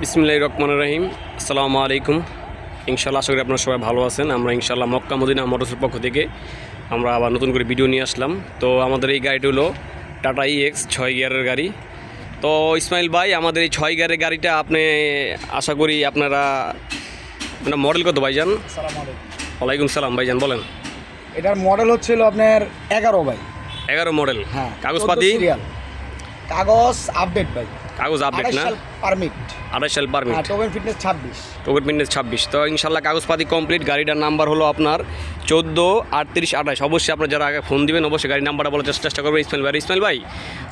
বিসমিল্লাহ রহমান রহিম। আসসালামু আলাইকুম। ইনশাল্লাহ আশা করি আপনারা সবাই ভালো আছেন। আমরা ইনশাল্লাহ মক্কা মদিনা মোটরসের পক্ষ থেকে আমরা আবার নতুন করে ভিডিও নিয়ে আসলাম। তো আমাদের এই গাড়িটি হলো টাটা ইএক্স ছয় গিয়ারের গাড়ি। তো ইসমাইল ভাই আমাদের এই ছয় গিয়ারের গাড়িটা আপনি আশা করি আপনারা মানে মডেল কত ভাইজান? আসসালামু আলাইকুম। ওয়ালাইকুম সালাম ভাইজান বলেন। এটার মডেল হচ্ছিল আপনার এগারো বাই এগারো মডেল। হ্যাঁ কাগজপাতি কাগজ আপডেট ভাই। কাগজ আপডেট না? পারমিট আড়াই সাল পারমিট হ্যাঁ টোকেন ফিটনেস ছাব্বিশ। টোকেন পিন্ডেজ ছাব্বিশ। তো ইনশাল্লাহ কাগজপাতি কমপ্লিট গাড়িটার নাম্বার হলো আপনার চোদ্দ আটত্রিশ আঠাশ। অবশ্যই আপনার যারা আগে ফোন দিবেন অবশ্যই গাড়ির নাম্বারটা বলার চেষ্টা- করবেন ইসমাইল ভাই। ইসমাইল ভাই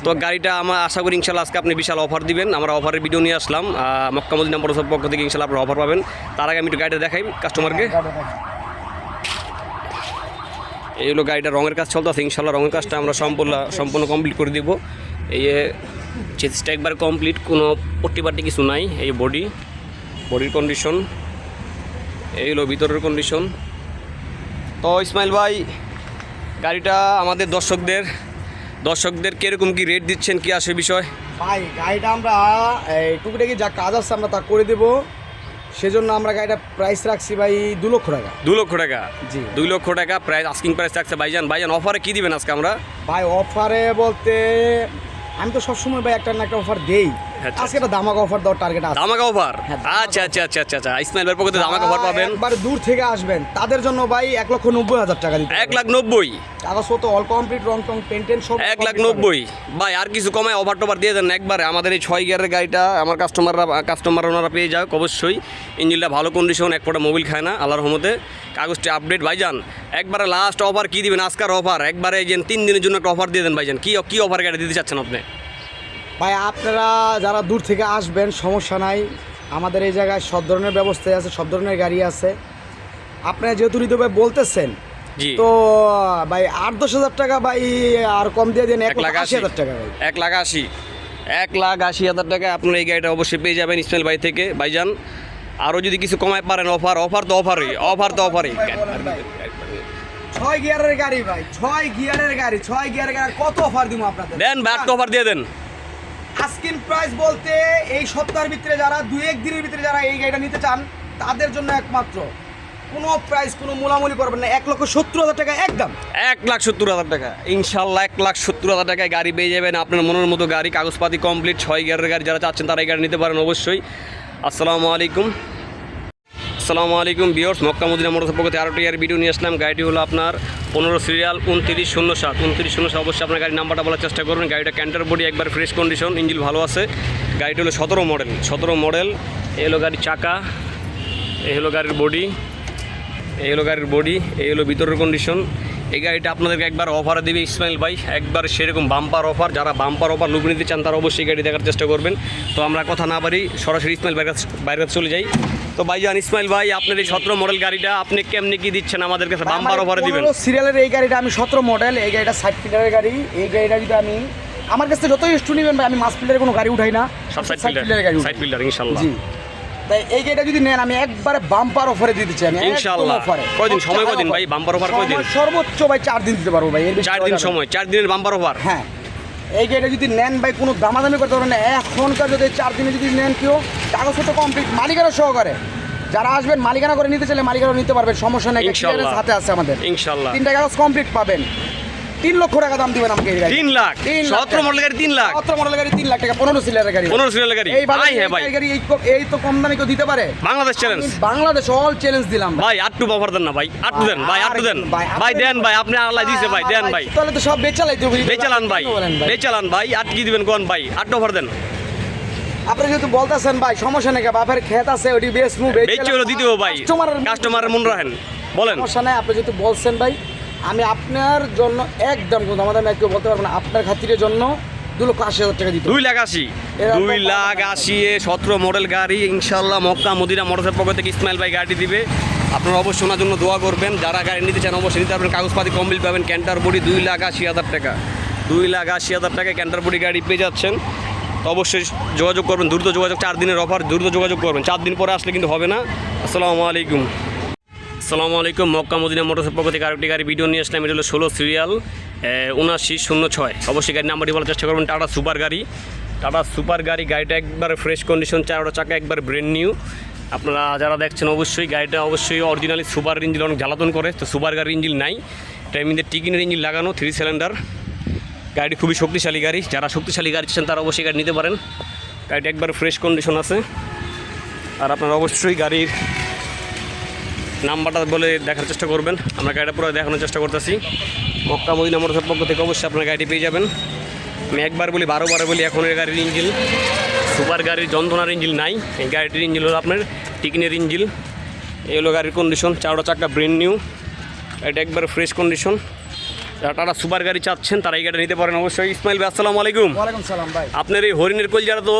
তো গাড়িটা আমার আশা করি ইনশাল্লাহ আজকে আপনি বিশাল অফার দিবেন। আমরা অফারের ভিডিও নিয়ে আসলাম। আহ, মক্কা মদিনা মোটরসের পক্ষ থেকে ইনশাল্লাহ আপনার অফার পাবেন। তার আগে আমি একটু গাড়িটা দেখাই কাস্টমারকে এই হলো গাড়িটা রঙের কাজ চলতেছে। ইনশাল্লাহ রঙের কাজটা আমরা সম্পূর্ণ সম্পূর্ণ কমপ্লিট করে দিব। এই চেসিসটা একবার কমপ্লিট কোনো পট্টিপাটি কিছু নাই এই বডি বডির কন্ডিশন এই হলো ভিতরের কন্ডিশন তো ইসমাইল ভাই গাড়িটা আমাদের দর্শকদের দর্শকদের কীরকম কি রেট দিচ্ছেন কি আসে বিষয়? ভাই গাড়িটা আমরা টুকিটাকি যা কাজ আছে আমরা তা করে দেবো। সেজন্য আমরা গাড়িটা প্রাইস রাখছি ভাই দু লক্ষ টাকা। দু লক্ষ টাকা? জি। দুই লক্ষ টাকা প্রাইস আস্কিং প্রাইস রাখছে ভাইজান। ভাইজান অফারে কি দিবেন আজকে আমরা? ভাই অফারে বলতে আমি তো সবসময় ভাই একটা না একটা অফার দেই। আজকে একটা দামাকা অফার দেওয়ার টার্গেট আছে। ধামাকা অফার হ্যাঁ, আচ্ছা আচ্ছা আচ্ছা আচ্ছা আচ্ছা। ইসমাইল ভাইয়ের পক্ষে ধামাকা অফার পাবেন? একবার দূর থেকে আসবেন। তাদের জন্য ভাই এক লক্ষ নব্বই হাজার টাকা দিতে এক লাখ নব্বই? কাগজপত্র অল কমপ্লিট রং টং পেন্টেন সব এক লাখ নব্বই? ভাই আর কিছু কমায় ওভার টোভার দিয়ে দেন। একবারে আমাদের এই ছয় গিয়ারের গাড়িটা আমার কাস্টমাররা কাস্টমার ওনারা পেয়ে যাক অবশ্যই। ইঞ্জিনটা ভালো কন্ডিশন এক ফোটা মোবিল খায় না আল্লাহর রহমতে। কাগজটি আপডেট ভাইজান একবারে লাস্ট অফার কি দিবেন? আজকার অফার একবারে যে তিন দিনের জন্য একটা অফার দিয়ে দেন ভাইজান। কি কি অফার গাড়ি দিতে চাচ্ছেন আপনি? ভাই আপনারা যারা দূর থেকে আসবেন সমস্যা নাই। আমাদের এই জায়গায় সব ধরনের ব্যবস্থাই আছে সব ধরনের গাড়ি আছে। আপনারা যেহেতু ঋতু ভাই বলতেছেন তো ভাই আট দশ হাজার টাকা ভাই আর কম দিয়ে দেন এক লাখ আশি হাজার টাকা ভাই। এক লাখ আশি। এক লাখ আশি হাজার টাকা আপনার এই গাড়িটা অবশ্যই পেয়ে যাবেন ইসমাইল ভাই থেকে। ভাইজান আরও যদি কিছু কমায় পারেন অফার অফার তো অফারই অফার তো অফারই। ছয় গিয়ারের গাড়ি ভাই ছয় গিয়ারের গাড়ি ছয় গিয়ারের গাড়ি কত অফার দিব আপনাদের? দেন ব্যাট তো অফার দিয়ে দেন। আস্কিন প্রাইস বলতে এই সপ্তাহের ভিতরে যারা দু এক দিনের ভিতরে যারা এই গাড়িটা নিতে চান, তাদের জন্য একমাত্র। কোনো প্রাইস কোনো মোলামুলি করবেন না। এক লক্ষ সত্তর হাজার টাকা একদম। এক লাখ সত্তর হাজার টাকা। ইনশাল্লাহ এক লাখ সত্তর হাজার টাকায় গাড়ি পেয়ে যাবেন। আপনার মনের মতো গাড়ি, কাগজপাতি কমপ্লিট ছয় গিয়ারের গাড়ি যারা চাচ্ছেন, তারা এই গাড়ি নিতে পারেন অবশ্যই। আসসালামু আলাইকুম। আসসালামু আলাইকুম বিয়র্স মক্কা মদিনা মোটর পক্ষে তেরোটি ইয়ার ভিডিও নিয়ে আসলাম। গাড়িটি হলো আপনার পনেরো সিরিয়াল উনত্রিশ শূন্য সাত। উনত্রিশ শূন্য সাত, অবশ্যই আপনার গাড়ির নাম্বারটা বলার চেষ্টা করবেন। গাড়িটা ক্যান্টার বডি একবার ফ্রেশ কন্ডিশন ইঞ্জিন ভালো আছে। গাড়িটি হলো সতেরো মডেল সতেরো মডেল এই হলো গাড়ির চাকা, এই হলো গাড়ির বডি এই হলো গাড়ির বডি এই হলো ভিতরের কন্ডিশন এই গাড়িটা আপনাদেরকে একবার অফারে দেবে ইসমাইল ভাই। একবার সেরকম বাম্পার অফার যারা বাম্পার অফার লুক নিতে চান তারা অবশ্যই গাড়ি দেখার চেষ্টা করবেন। তো আমরা কথা না পারি সরাসরি ইসমাইল ভাইয়ের কাছে বাইরের কাছে চলে যাই। তো ভাইজান ইসমাইল ভাই আপনার এই সতেরো মডেল গাড়িটা আপনি কেমনি কি দিচ্ছেন আমাদের কাছে বাম্পার অফারে দিবেন? সিরিয়ালের এই গাড়িটা আমি সতেরো মডেল এই গাড়িটা ষাট ফিটারের গাড়ি এই গাড়িটা যদি আমি আমার কাছে যতই স্টু নেবেন ভাই আমি মাস ফিল্ডারের কোনো গাড়ি উঠাই না। সব সাইড সাইড ফিল্ডার ফিল্ডারের গাড়ি সাইড ফিল্ডার ইনশাল্লাহ। জি। তাই এই গাড়িটা যদি নেন আমি একবারে বাম্পার অফারে আমি একদম কয়দিন? সময় কয়দিন ভাই? বাম্পার অফার কয়দিন? সর্বোচ্চ ভাই চার দিন দিতে পারব ভাই চার দিন সময় চার দিনের বাম্পার অফার হ্যাঁ। এই গাড়িটা যদি নেন ভাই কোনো দামাদামি করতে পারবেন না। এখনকার যদি চার দিনে যদি নেন কেউ কাগজপত্র কমপ্লিট মালিকানা সহকারে। যারা আসবেন মালিকানা করে নিতে চাইলে মালিকানা নিতে পারবেন সমস্যা নেই। হাতে আছে আমাদের। ইনশাল্লাহ তিনটা কাগজ কমপ্লিট পাবেন। তিন লক্ষ টাকা দাম দিবেন আমাকে তিন লাখ? সতেরো মডেল গাড়ি তিন লাখ? সতেরো মডেল গাড়ি তিন লাখ টাকা পনেরো সিলিয়ারের গাড়ি। পনেরো সিরিয়াল গাড়ি? এই আই হ্যাঁ ভাই। গাড়ি এই তো কম দামে কেউ দিতে পারে? Bangladesh challenge Bangladesh all challenge দিলাম ভাই। ভাই আটটু অফার দেন না ভাই আটটু দেন ভাই আটটু দেন। ভাই, ভাই দেন ভাই আপনি আল্লাহ দিছে ভাই দেন ভাই। তাহলে তো সব বেচালাই তো বেচালান ভাই বেচালান ভাই আট কি দিবেন কোন ভাই? আটটু অফার দেন। আপনি যেহেতু বলতেছেন ভাই সমস্যা নেই বাপের খেত আছে ওটি বেশ মু বেচে দিতেও ভাই কাস্টমারের মন রাখেন। বলেন। সমস্যা নাই আপনি যেহেতু বলছেন ভাই আমি আপনার জন্য একদম কোনো দামাদামি আমি কেউ বলতে পারব না আপনার খাতিরের জন্য দু লক্ষ আশি হাজার টাকা দিতে দুই লাখ আশি। দুই লাখ আশি এ সতেরো মডেল গাড়ি ইনশাল্লাহ মক্কা মদিনা মোটরসের পক্ষ থেকে ইসমাইল ভাই গাড়ি দিবে। আপনারা অবশ্যই ওনার জন্য দোয়া করবেন। যারা গাড়ি নিতে চান অবশ্যই নিতে পারবেন। কাগজপাতি কমপ্লিট পাবেন। ক্যান্টার বডি দুই লাখ আশি হাজার টাকা। দুই লাখ আশি হাজার টাকায় ক্যান্টার বডি গাড়ি পেয়ে যাচ্ছেন। তো অবশ্যই যোগাযোগ করবেন। দ্রুত যোগাযোগ চার দিনের অফার দ্রুত যোগাযোগ করবেন। চার দিন পরে আসলে কিন্তু হবে না। আসসালামু আলাইকুম। আসসালামু আলাইকুম, মক্কা মদিনা মোটরসের পক্ষ থেকে আরেকটি গাড়ি ভিডিও নিয়ে আসলাম। এটা হলো ষোলো সিরিয়াল উনাশি শূন্য ছয়। অবশ্যই গাড়ির নাম্বারটি বলার চেষ্টা করবেন, টাটা সুপার গাড়ি। টাটা সুপার গাড়ি, গাড়িটা একবারে ফ্রেশ কন্ডিশন, চারোটা চাকা একবার ব্রেন নিউ। আপনারা যারা দেখছেন অবশ্যই গাড়িটা অবশ্যই অরিজিনালি সুপার ইঞ্জিন অনেক জ্বালাতন করে, তো সুপার গাড়ির ইঞ্জিন নাই। এটা এমনিতে টিকিনের ইঞ্জিন লাগানো থ্রি সিলিন্ডার গাড়িটি খুবই শক্তিশালী গাড়ি, যারা শক্তিশালী গাড়ি চান তারা অবশ্যই গাড়ি নিতে পারেন। গাড়িটা একবার ফ্রেশ কন্ডিশন আছে। আর আপনারা অবশ্যই গাড়ির নাম্বারটা বলে দেখার চেষ্টা করবেন। আমরা গাড়িটা পুরো দেখানোর চেষ্টা করতেছি। মক্কা মদিনা মোটরসের পক্ষ থেকে অবশ্যই আপনার গাড়িটি পেয়ে যাবেন। আমি একবার বলি বারো বারো বলি, এখন এই গাড়ির ইঞ্জিল সুপার গাড়ির যন্ত্রণার ইঞ্জিল নাই। এই গাড়িটির ইঞ্জিল হলো আপনার টিকিনের ইঞ্জিল এই হলো গাড়ির কন্ডিশন চারটা চাকা ব্রেন নিউ এটা একবার ফ্রেশ কন্ডিশন যারা সুপার গাড়ি চাচ্ছেন তারা এই গাড়ি নিতে পারেন অবশ্যই। ইসমাইল ভাই আসসালামু আলাইকুম। ওয়ালাইকুম সালাম ভাই। আপনার এই হরিণের কোল যারা তো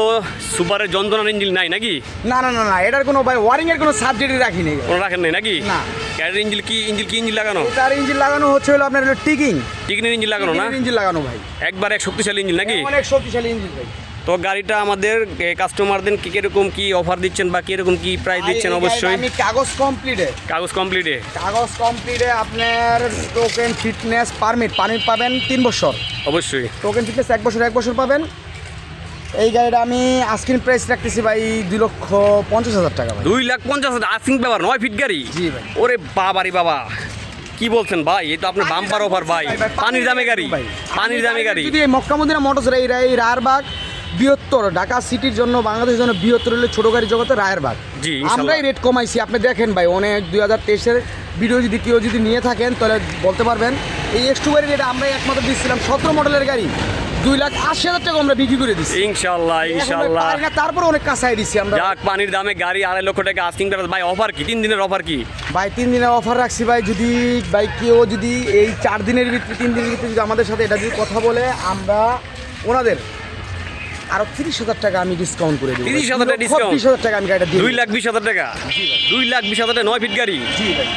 সুপারের যন্ত্রণার ইঞ্জিন নাই নাকি? না না না না এটার কোনো ভাই ওয়ারিং এর কোনো সাবজেক্ট রাখি নেই। কোনো রাখেন নাই নাকি? না। গাড়ির ইঞ্জিন কি ইঞ্জিন কি ইঞ্জিন লাগানো? তার ইঞ্জিন লাগানো হচ্ছে হলো আপনার টিকিং টিকিং ইঞ্জিন লাগানো না? ইঞ্জিন লাগানো ভাই। একবার এক শক্তিশালী ইঞ্জিন নাকি? অনেক শক্তিশালী ইঞ্জিন ভাই। তো গাড়িটা আমাদের কাস্টমারদের কি কীরকম কি অফার দিচ্ছেন বা কীরকম কি প্রাইস দিচ্ছেন অবশ্যই। আমি কাগজ কমপ্লিটে কাগজ কমপ্লিটে কাগজ কমপ্লিটে আপনার টোকেন ফিটনেস পারমিট পারমিট পাবেন তিন বছর। অবশ্যই। টোকেন ফিটনেস এক বছর এক বছর পাবেন। এই গাড়িটা আমি আস্কিন প্রাইস রাখতেছি ভাই দুই লক্ষ পঞ্চাশ হাজার টাকা ভাই। দুই লাখ পঞ্চাশ হাজার আসিং ব্যাপার নয় ফিট গাড়ি? জি ভাই। ওরে বাবারি বাবা কি বলছেন ভাই? এই তো আপনার বাম্পার অফার ভাই। পানির দামে গাড়ি ভাই। পানির দামে গাড়ি। যদি এই মক্কামুদ্দিনা মোটরস এই রায়েরবাগ বৃহত্তর। ঢাকা সিটির জন্য বাংলাদেশের জন্য বৃহত্তর হলে ছোট গাড়ি জগতে রায়েরবাগ। আমরাই রেট কমাইছি। আপনি দেখেন ভাই অনেক দুই হাজার তেইশের ভিডিও যদি কেউ যদি নিয়ে থাকেন তাহলে বলতে পারবেন। এই এক্স টু গাড়ি রেট আমরাই একমাত্র দিচ্ছিলাম। সতেরো মডেলের গাড়ি দুই লাখ আশি হাজার টাকা আমরা বিক্রি করে দিচ্ছি। ইনশাল্লাহ ইনশাল্লাহ। তারপরে অনেক কাছাই দিচ্ছি আমরা। যাক পানির দামে গাড়ি আড়াই লক্ষ টাকা প্রাইস ভাই অফার কি? তিন দিনের অফার কি? ভাই তিন দিনের অফার রাখছি ভাই যদি ভাই কেউ যদি এই চার দিনের ভিতরে তিন দিনের ভিতরে যদি আমাদের সাথে এটা যদি কথা বলে আমরা ওনাদের আরও তিরিশ হাজার টাকা আমি ডিসকাউন্ট করে দিই 30,000 টাকা ডিসকাউন্ট তিরিশ হাজার টাকা আমি গাড়িটা দিই দুই লাখ বিশ হাজার টাকা? দুই লাখ বিশ হাজার টাকা নয় ফিট গাড়ি? জি ভাই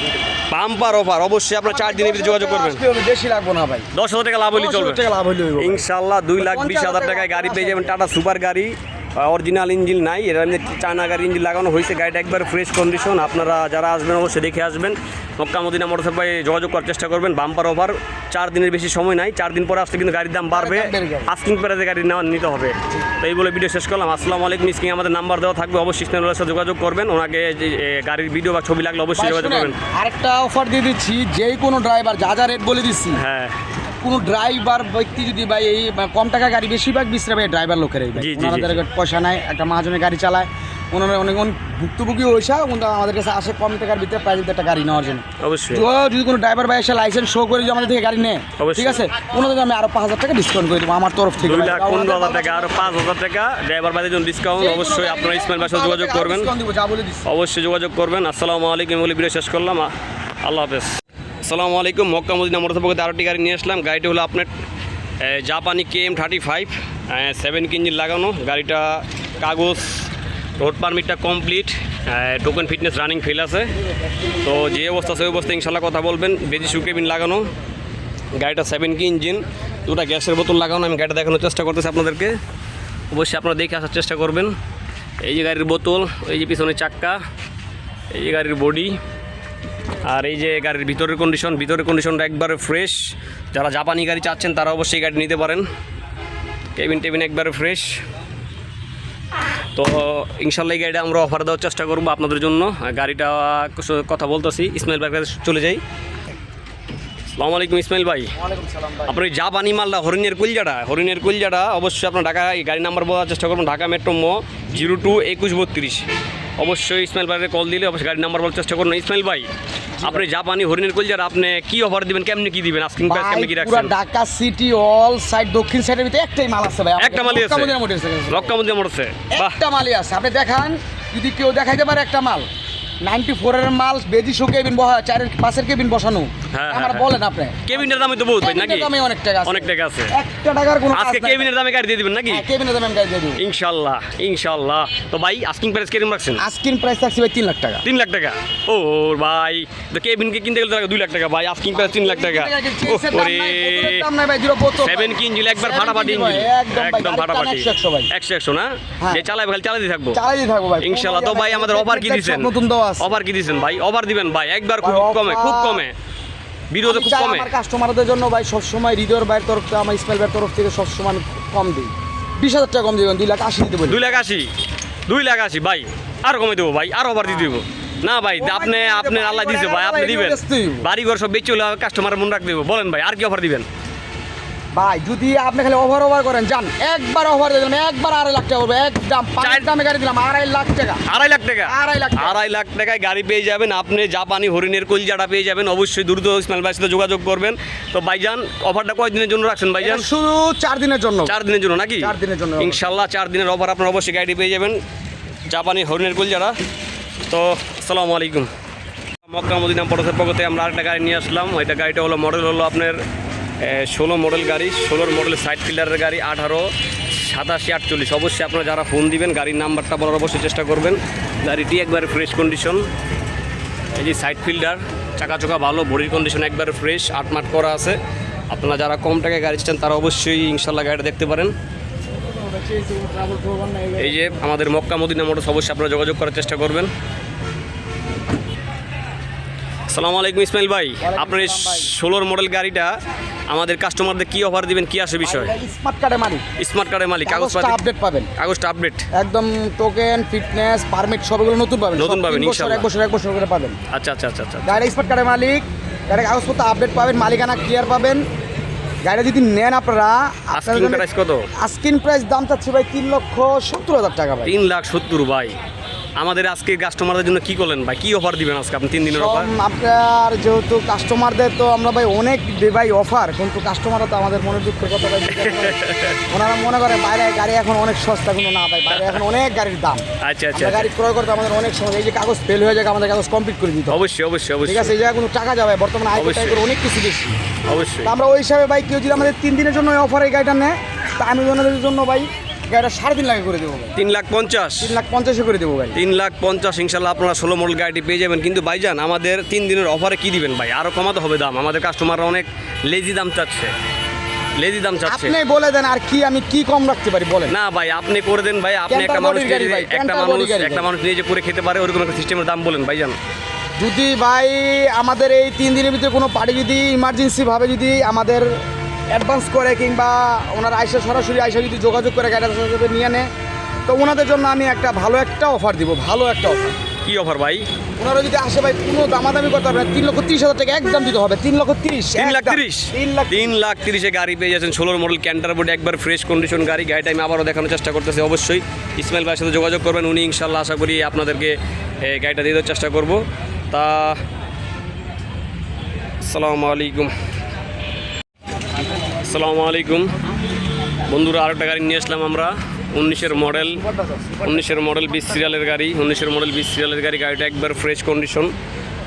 বাম্পার অফার অবশ্যই আপনার চার দিনের ভিতরে যোগাযোগ করবেন। বেশি লাগবো না ভাই। দশ হাজার টাকা লাভ হলে চলবে। ইনশাল্লাহ দুই লাখ বিশ হাজার টাকায় গাড়ি পেয়ে যাবেন টাটা সুপার গাড়ি। অরিজিনাল ইঞ্জিন নাই এর এমনি চায়না গাড়ি ইঞ্জিন লাগানো হয়েছে গাড়িটা একবার ফ্রেশ কন্ডিশন আপনারা যারা আসবেন অবশ্যই দেখে আসবেন। মক্কা মদিনা মোটরসাইকেল যোগাযোগ করার চেষ্টা করবেন বাম্পার ওভার চার দিনের বেশি সময় নাই চার দিন পরে আসতে কিন্তু গাড়ির দাম বাড়বে। আস্কিং প্রাইসে গাড়ি নেওয়া নিতে হবে। তো এই বলে ভিডিও শেষ করলাম আসসালামু আলাইকুম স্ক্রিনে আমাদের নাম্বার দেওয়া থাকবে অবশ্যই স্নেহের সাথে যোগাযোগ করবেন ওনাকে যে গাড়ির ভিডিও বা ছবি লাগলে অবশ্যই যোগাযোগ করবেন। আরেকটা অফার দিয়ে দিচ্ছি যেই কোনো ড্রাইভার যা যা রেট বলে দিচ্ছি হ্যাঁ। কোনো ড্রাইভার ব্যক্তি যদি ভাই এই কম টাকা গাড়ি বেশিরভাগ বিশ্রাম ভাই ড্রাইভার লোকেরাই ভাই। ওনাদের পয়সা নাই একটা মহাজনের গাড়ি চালায় ওনারা অনেক অনেক ভুক্তভোগী হয়েছে আমাদের কাছে আসে কম টাকার ভিতরে প্রাইস একটা গাড়ি নেওয়ার জন্য। অবশ্যই। যদি কোনো ড্রাইভার ভাই এসে লাইসেন্স শো করে যদি আমাদের থেকে গাড়ি নেয়। ঠিক আছে? ওনাদের আমি আরও পাঁচ হাজার টাকা ডিসকাউন্ট করে দেবো আমার তরফ থেকে দুই লাখ পনেরো হাজার টাকা আরও পাঁচ হাজার টাকা ড্রাইভার বাদের জন্য ডিসকাউন্ট অবশ্যই আপনারা নেয়, ইসমাইল বাসার যোগাযোগ করবেন। অবশ্যই যোগাযোগ করবেন। আসসালামু আলাইকুম বলে ভিডিও শেষ করলাম। আল্লাহ হাফেজ। আসসালামু আলাইকুম, মক্কা মদিনা মোটর পক্ষে আরেকটি গাড়ি নিয়ে আসলাম। গাড়িটি হলো আপনার জাপানি K M thirty five seven engine লাগানো। গাড়িটা কাগজ, road পারমিটটা complete token fitness running fail আছে। তো যে অবস্থা, সেই অবস্থা ইনশাল্লাহ কথা বলবেন। বেজি সুকেবিন লাগানো। গাড়িটা সেভেন কি ইঞ্জিন, দুটা গ্যাসের বোতল লাগানো। আমি গাড়িটা দেখানোর চেষ্টা করতেছি আপনাদেরকে। অবশ্যই আপনারা দেখে আসার চেষ্টা করবেন। এই যে গাড়ির বোতল, এই যে পিছনে চাক্কা, এই যে গাড়ির বডি আর এই যে গাড়ির ভিতরের কন্ডিশন ভিতরের কন্ডিশনটা একবারে ফ্রেশ যারা জাপানি গাড়ি চাচ্ছেন তারা অবশ্যই গাড়ি নিতে পারেন। কেবিন টেবিন একবারে ফ্রেশ তো ইনশাল্লাহ এই গাড়িটা আমরা অফার দেওয়ার চেষ্টা করব আপনাদের জন্য। গাড়িটা কিছু- কথা বলতেছি ইসমাইল ভাইয়ের কাছে চলে যাই। আসসালামু আলাইকুম ইসমাইল ভাই। সালাম আপনার জাপানি মালদা হরিণের কুলজাটা হরিণের কুলজাটা অবশ্যই আপনার ঢাকা এই গাড়ি নাম্বার বলার চেষ্টা করবেন ঢাকা মেট্রো ম জিরো টু একুশ বত্রিশ। অবশ্যই ইসমাইল ভাইয়ের কল দিলে অবশ্যই গাড়ি নাম্বার বলার চেষ্টা করুন। ইসমাইল ভাই আপনি জাপানি হরিণের কল যার আপনি কি অফার দিবেন কেমনি কি দিবেন? আস্কিং প্রাইস কেমনি কি রাখছেন? পুরো ঢাকা সিটি অল সাইড দক্ষিণ সাইডের ভিতরে একটাই মাল আছে ভাই। একটা মালই আছে। মক্কা মদিনা মোটরস আছে লক্কা মধ্যে মরছে বাহ। একটা মালই আছে। আপনি দেখান যদি কেউ দেখাইতে পারে একটা মাল। নাইনটি ফোরের মাল বেজি শো কেবিন বসা চারের পাশের কেবিন বসানো। আমার হ্যাঁ। বলেন আপনি। কেবিনের দামে তো বহুত ভাই নাকি? দামে অনেক টাকা আছে। অনেক টাকা আছে। একটা টাকার কোনো আজকে কেবিনের দামে গাড়ি দিয়ে দিবেন নাকি? কেবিনের দামে গাড়ি দিয়ে দেবো। ইনশাল্লাহ তো ভাই আস্কিং প্রাইস কীরকম রাখছেন? আস্কিন প্রাইস থাকছে ভাই তিন লাখ টাকা। তিন লাখ টাকা? ও ভাই তো কেবিনকে কিনতে গেলে তো দুই লাখ টাকা। ভাই আস্কিং প্রাইস তিন লাখ টাকা। চেসের দাম নাই, বোতলের দাম নাই ভাই, জিরো বোতল ভাই। সেভেন কি ইঞ্জিন একবার ফাটাফাটি ইঞ্জিন। একদম ভাই, একদম গাড়ির টান ফাটাফাটি। 100 ভাই। একশো একশো না? হ্যাঁ। যে চালাই খালি চালাই থাকব। চালাই দিয়ে থাকব ভাই। ইনশাল্লাহ। তো ভাই আমাদের অফার কি নতুন আছে। অফার কি ভাই? অফার দিবেন ভাই একবার খুব কমে খুব কমে। ভিডিওতে আমি খুব কমে। আমার কাস্টমারদের জন্য ভাই সবসময় হৃদয়ের ভাইয়ের তরফ থেকে আমার ইসমাইল ভাইয়ের তরফ থেকে সবসময় আমি কম দিই। বিশ হাজার টাকা কম দিবেন দুই লাখ আশি দিতে বলি। দুই লাখ আশি। দুই লাখ আশি ভাই। আর কমে দেবো ভাই। আর অফার দিয়ে দেবো। না ভাই আপনি আপনি আল্লাহ দিছে ভাই। আপনি দিবেন। বাড়ি ঘর সব বেচে হলে কাস্টমার মন রাখ দেবো বলেন ভাই আর কি অফার দিবেন? ভাই যদি আপনি খালি ওভার ওভার করেন যান। একবার ওভার দিলাম একবার আড়াই লাখ টাকা পড়বে একদম পাঁচ দামে গাড়ি দিলাম আড়াই লাখ টাকা। আড়াই লাখ টাকা? আড়াই লাখ আড়াই লাখ টাকায় গাড়ি পেয়ে যাবেন আপনি জাপানি হরিণের কলজাটা পেয়ে যাবেন অবশ্যই দ্রুত ইসমাইল ভাইয়ের সাথে যোগাযোগ করবেন। তো ভাইজান অফারটা কয়দিনের জন্য রাখছেন ভাইজান? শুধু চার দিনের জন্য। চার দিনের জন্য নাকি? চার দিনের জন্য। ইনশাল্লাহ চার দিনের অফার আপনার অবশ্যই গাড়ি পেয়ে যাবেন জাপানি হরিণের কলজাটা। তো আসসালামু আলাইকুম। মক্কা মদিনা পরশের পক্ষতে আমরা আরেকটা গাড়ি নিয়ে আসলাম। ওইটা গাড়িটা হলো মডেল হলো আপনার ষোলো মডেল গাড়ি ষোলোর মডেল সাইড ফিল্ডারের গাড়ি আঠারো সাতাশি আটচল্লিশ। অবশ্যই আপনারা যারা ফোন দিবেন গাড়ির নাম্বারটা বলার অবশ্যই চেষ্টা করবেন। গাড়িটি একবারে ফ্রেশ কন্ডিশন এই যে সাইড ফিল্ডার চাকা চোকা ভালো বডির কন্ডিশন একবারে ফ্রেশ আটমাট করা আছে। আপনারা যারা কম টাকায় গাড়ি চান তারা অবশ্যই ইনশাল্লাহ গাড়িটা দেখতে পারেন। এই যে আমাদের মক্কা মদিনা মোটরস অবশ্যই আপনারা যোগাযোগ করার চেষ্টা করবেন। আসসালামু আলাইকুম ইসমাইল ভাই। আপনার এই ষোলোর মডেল গাড়িটা আমাদের কাস্টমারদের কি অফার দিবেন কি আসে বিষয়? স্মার্ট কার্ডের মালিক। স্মার্ট কার্ডের মালিক কাগজটা কাগজপাতি আপডেট পাবেন। কাগজটা আপডেট একদম টোকেন ফিটনেস পারমিট সবগুলো নতুন পাবেন। নতুন পাবেন, ইনশাল্লাহ। এক বছর এক বছর করে পাবেন। আচ্ছা আচ্ছা আচ্ছা আচ্ছা। গাড়ি স্মার্ট কার্ডের মালিক গাড়ির কাগজপত্র আপডেট পাবেন মালিকানা ক্লিয়ার পাবেন। গাড়ি যদি নেন আপনারা আস্কিং প্রাইস কত? আস্কিন প্রাইস দাম চাচ্ছে ভাই তিন লক্ষ সত্তর হাজার টাকা ভাই। তিন লাখ সত্তর ভাই। আমাদের আজকে কাস্টমারদের জন্য কি করলেন ভাই? কি অফার দিবেন আজকে? আপনি তিন দিনের অফার আপনার যেহেতু কাস্টমারদের তো আমরা ভাই অনেক ভাই অফার কিন্তু কাস্টমাররা তো আমাদের মনে দুঃখের কথা ভাই। ওনারা মনে করে বাইরে গাড়ি এখন অনেক সস্তা কিন্তু না ভাই বাইরে এখন অনেক গাড়ির দাম। আচ্ছা আচ্ছা গাড়ি ক্রয় করতে আমাদের অনেক সময় এই যে কাগজ ফেল হয়ে যায় আমাদের কাগজ কমপ্লিট করে দিতে হবে। অবশ্যই অবশ্যই ঠিক অবশ্যই। আছে এই জায়গায় কোনো টাকা যাবে বর্তমানে আয় অবশ্যই। করে অনেক কিছু বেশি। অবশ্যই। আমরা ওই হিসাবে ভাই কেউ যদি আমাদের তিন দিনের জন্য অফার এই গাড়িটা নেয় তা আমি ওনাদের জন্য ভাই গাড়িটা সাড়ে তিন লাখে করে দেবো ভাই। তিন লাখ পঞ্চাশ। তিন লাখ পঞ্চাশে করে দেবো ভাই তিন লাখ পঞ্চাশ ইনশাল্লাহ আপনারা ষোলো মডেল গাড়িটি পেয়ে যাবেন। কিন্তু ভাইজান আমাদের তিন দিনের অফারে কি দিবেন ভাই? আরও কমাতে হবে দাম। আমাদের কাস্টমাররা অনেক লেজি দাম চাচ্ছে। লেজি দাম চাচ্ছে। আপনি বলে দেন আর কি আমি কি কম রাখতে পারি বলেন। না ভাই আপনি করে দেন ভাই। আপনি একটা মানুষ ভাই, একটা মানুষ একটা ভাই। মানুষ নিজে করে খেতে পারে ওরকম একটা সিস্টেমের দাম বলেন ভাইজান। যদি ভাই আমাদের এই তিন দিনের ভিতরে কোনো পার্টি যদি ইমার্জেন্সি ভাবে যদি আমাদের অ্যাডভান্স করে কিংবা ওনার আইসা সরাসরি আইসা যদি যোগাযোগ করে সাথে নিয়ে নেয় তো ওনাদের জন্য আমি একটা ভালো একটা অফার দিব ভালো একটা অফার কি অফার ভাই? ওনারা যদি আসে ভাই কোনো দামাদামি করতে হবে তিন লক্ষ তিরিশ হাজার টাকা একদম দিতে হবে তিন লক্ষ তিরিশ তিন লাখ। তিরিশ? তিন লাখ তিন লাখ তিরিশে গাড়ি পেয়ে যাচ্ছেন ষোলোর মডেল ক্যান্টার বোর্ড একবার ফ্রেশ কন্ডিশন গাড়ি গাড়িটা আমি আবারও দেখানোর চেষ্টা করতেছি অবশ্যই। ইসমাইল ভাইয়ের সাথে যোগাযোগ করবেন উনি ইনশাল্লাহ আশা করি আপনাদেরকে গাড়িটা দিয়ে দেওয়ার চেষ্টা করব। তা আসসালামু আলাইকুম। আসসালামু আলাইকুম। বন্ধুরা, আরেকটা গাড়ি নিয়ে আসলাম আমরা। উনিশের মডেল উনিশের মডেল বিশ সিরিয়ালের গাড়ি। উনিশের মডেল বিশ সিরিয়ালের গাড়ি, গাড়িটা একবার ফ্রেশ কন্ডিশন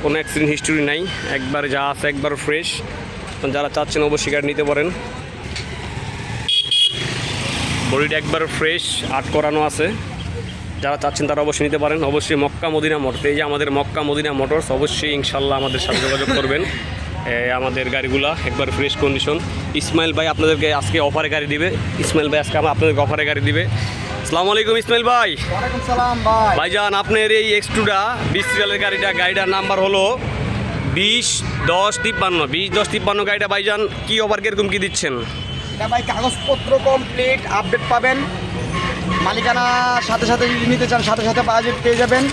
কোনো অ্যাক্সিডেন্ট হিস্টোরি নাই। একবার যা আছে একবার ফ্রেশ যারা চাচ্ছেন অবশ্যই গাড়ি নিতে পারেন। বডিটা একবার ফ্রেশ আট করানো আছে। যারা চাচ্ছেন তারা অবশ্যই নিতে পারেন। অবশ্যই মক্কা মদিনা মোটরস, এই যে আমাদের মক্কা মদিনা মোটরস, অবশ্যই ইনশাল্লাহ আমাদের সাথে যোগাযোগ করবেন। আমাদের গাড়িগুলা একবার ফ্রেশ কন্ডিশন ইসমাইল ভাই আপনাদেরকে আজকে অফারে গাড়ি দিবে। ইসমাইল ভাই আজকে আমার আপনাদেরকে অফারে গাড়ি দিবে। সালাম আলাইকুম ইসমাইল ভাই। ভাইজান আপনার এই এক্সটুডা বিশ সিরিয়ালের গাড়িটা গাড়িটার নাম্বার হলো বিশ দশ তিপ্পান্ন। বিশ দশ তিপ্পান্ন গাড়িটা ভাইজান কি অফার কীরকম কি দিচ্ছেন? এটা ভাই কাগজপত্র কমপ্লিট আপডেট পাবেন। মালিকানা সাথে সাথে নিতে চান সাথে সাথে পেয়ে যাবেন।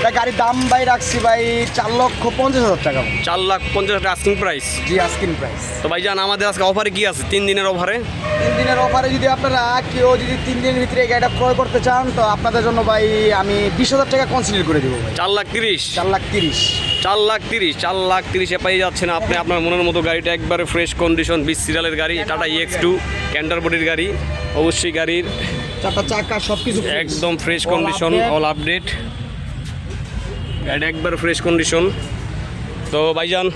এটা গাড়ির দাম ভাই রাখছি ভাই চার লক্ষ পঞ্চাশ হাজার টাকা। চার লাখ পঞ্চাশ টাকা আস্কিং প্রাইস জি আস্কিন প্রাইস তো ভাইজান আমাদের আজকে অফারে কি আছে? তিন দিনের অফারে তিন দিনের অফারে যদি আপনারা কেউ যদি তিন দিনের ভিতরে গাড়িটা ক্রয় করতে চান তো আপনাদের জন্য ভাই আমি বিশ হাজার টাকা কনসিডার করে দেবো চার লাখ তিরিশ? চার লাখ তিরিশ। চার লাখ তিরিশ? চার লাখ তিরিশে পেয়ে যাচ্ছেন আপনি আপনার মনের মতো গাড়িটা একবারে ফ্রেশ কন্ডিশন বিশ সিরিয়ালের গাড়ি টাটা এক্স টু ক্যান্টার বডির গাড়ি। অবশ্যই গাড়ির চারটা চাকা সব কিছু একদম ফ্রেশ কন্ডিশন অল আপডেট গাড়িটা একবার ফ্রেশ কন্ডিশন তো ভাইজান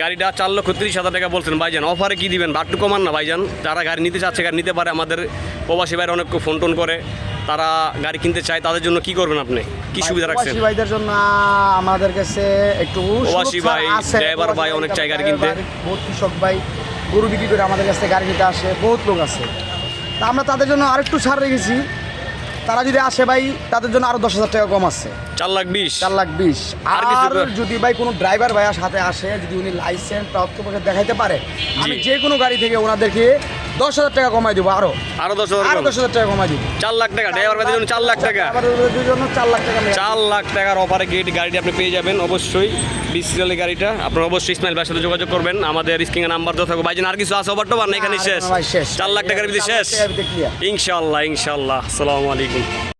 গাড়িটা চার লক্ষ তিরিশ হাজার টাকা বলছেন। ভাইজান অফারে কি দিবেন? বাট্টু কমান না ভাইজান। যারা গাড়ি নিতে চাচ্ছে গাড়ি নিতে পারে। আমাদের প্রবাসী ভাইরা অনেক ফোন টোন করে। তারা গাড়ি কিনতে চায় তাদের জন্য কি করবেন আপনি? কি সুবিধা রাখছেন? ভাইদের জন্য আমাদের কাছে একটু প্রবাসী ভাই, ড্রাইভার ভাই অনেক চায় গাড়ি কিনতে। বহুত কৃষক ভাই গরু বিক্রি করে আমাদের কাছে গাড়ি নিতে আসে। বহুত লোক আছে। তা আমরা তাদের জন্য আরেকটু ছাড় রেখেছি। তারা যদি আসে ভাই তাদের জন্য আরও দশ হাজার টাকা কম আছে। চার লাখ বিশ। চার লাখ বিশ। আর যদি ভাই কোনো ড্রাইভার ভাইয়ার সাথে আসে যদি উনি লাইসেন্স প্রাপ্ত দেখাইতে পারে আমি যে কোনো গাড়ি থেকে ওনাদেরকে দশ হাজার টাকা কমাই দিব আরও। আরও দশ হাজার আরও দশ হাজার টাকা কমাই দিব। চার লাখ টাকা ড্রাইভার ভাইদের জন্য চার লাখ টাকা। চার লাখ টাকা চার লাখ টাকার অফারে গেট গাড়িটি আপনি পেয়ে যাবেন অবশ্যই। বিসিএলের গাড়িটা আপনারা অবশ্যই ইসমাইল ভাইয়ের সাথে যোগাযোগ করবেন। আমাদের স্ক্রিনে নাম্বার দেওয়া থাকবে। ভাইজান আর কিছু আছে ওভার টোভার না এখানে শেষ। চার লাখ টাকার ভিতরে শেষ। ইনশাল্লাহ ইনশাল্লাহ আসসালামু আলাইকুম।